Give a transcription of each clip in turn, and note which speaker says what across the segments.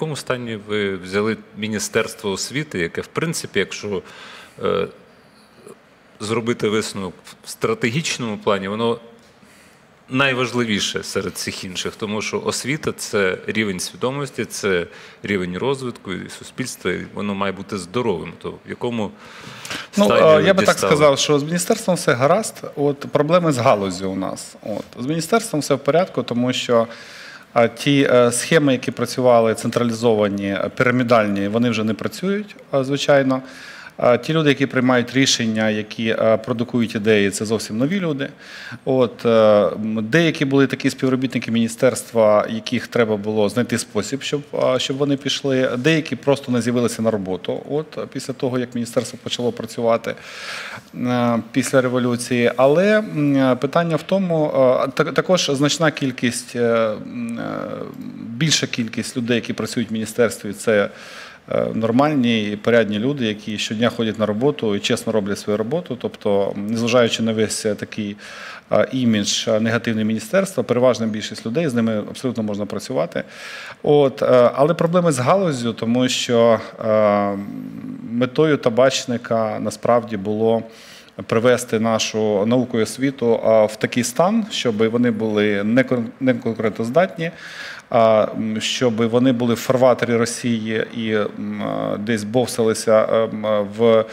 Speaker 1: якому стані ви взяли Міністерство освіти, яке, в принципі, якщо е, зробити висновок в стратегічному плані, воно найважливіше серед всіх інших, тому що освіта це рівень свідомості, це рівень розвитку і суспільства, і воно має бути здоровим. То в якому
Speaker 2: Ну,
Speaker 1: стані ви
Speaker 2: я би так
Speaker 1: дістали?
Speaker 2: сказав, що з міністерством все гаразд. От проблеми з галузю у нас. От з міністерством все в порядку, тому що ті е, схеми, які працювали централізовані, е, пірамідальні, вони вже не працюють, е, звичайно. Ті люди, які приймають рішення, які продукують ідеї, це зовсім нові люди. От е, деякі були такі співробітники міністерства, яких треба було знайти спосіб, щоб, щоб вони пішли. Деякі просто не з'явилися на роботу. От після того, як міністерство почало працювати е, після революції. Але е, питання в тому, також значна кількість, більша кількість людей, які працюють в міністерстві, це нормальні і порядні люди, які щодня ходять на роботу і чесно роблять свою роботу. Тобто, незважаючи на весь е, такий е, імідж е, негативний міністерства, переважна більшість людей з ними абсолютно можна працювати. От, е, але проблеми з галузю, тому що е, метою табачника насправді було привести нашу науку і освіту в такий стан, щоб вони були не кон- не конкурентоздатні, а м, щоб вони були в фарватері Росії і десь бовсалися ем, в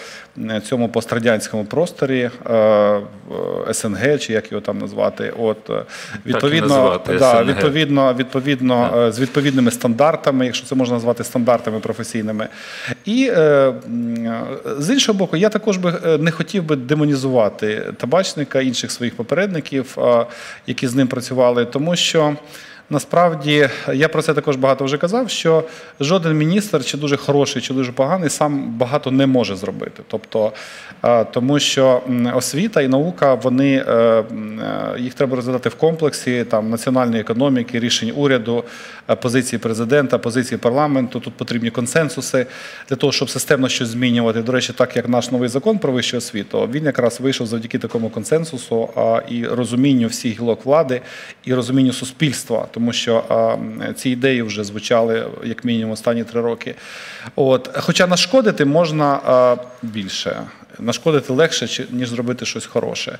Speaker 2: цьому пострадянському просторі е, СНГ, чи як його там назвати. От е, відповідно,
Speaker 1: називати,
Speaker 2: да,
Speaker 1: СНГ.
Speaker 2: відповідно, відповідно е, з відповідними стандартами, якщо це можна назвати стандартами професійними. І з іншого боку, я також би не хотів би демонізувати табачника інших своїх попередників, які з ним працювали, тому що. Насправді я про це також багато вже казав, що жоден міністр, чи дуже хороший, чи дуже поганий, сам багато не може зробити. Тобто, е, тому що освіта і наука, вони е, е, їх треба розглядати в комплексі там національної економіки, рішень уряду, позиції президента, позиції парламенту. Тут потрібні консенсуси для того, щоб системно щось змінювати. До речі, так як наш новий закон про вищу освіту, він якраз вийшов завдяки такому консенсусу і розумінню всіх гілок влади і розумінню суспільства, тому що ці ідеї вже звучали як мінімум останні три роки. От, хоча нашкодити можна більше, нашкодити легше, ніж зробити щось хороше.